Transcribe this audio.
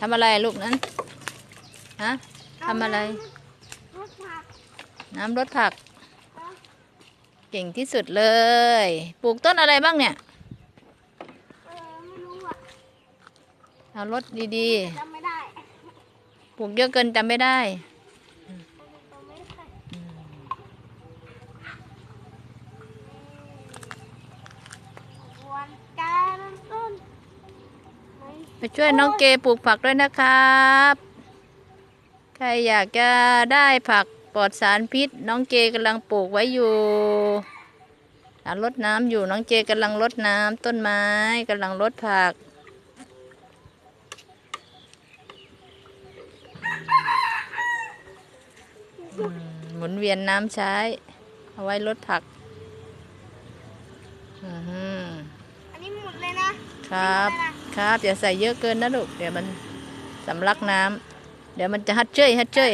ทำอะไรลูกนั้นฮะทำอะไรรถผักน้ำรดผัก เก่งที่สุดเลย ปลูกต้นอะไรบ้างเนี่ยเออไม่รู้อะเอารถดีจำไม่ได้ๆปลูกเยอะเกินจำไม่ได้จำไม่ได้วันการต้น ไม่ไปช่วยน้องเกปลูกผักด้วยนะครับ ใครอยากจะได้ผักปลอดสารพิษ น้องเกกำลังปลูกไว้อยู่อะรดน้ำอยู่น้องเจกำลังรดน้ำต้นไม้กำลังรดผักอืมหมุนเวียนน้ำใช้ เอาไว้รดผักอือหืออันนี้หมดเลยนะครับ ครับ อย่าใส่เยอะเกินนะลูก เดี๋ยวมันสำลักน้ำ เดี๋ยวมันจะฮัดเจ้ยฮัดเจ้ย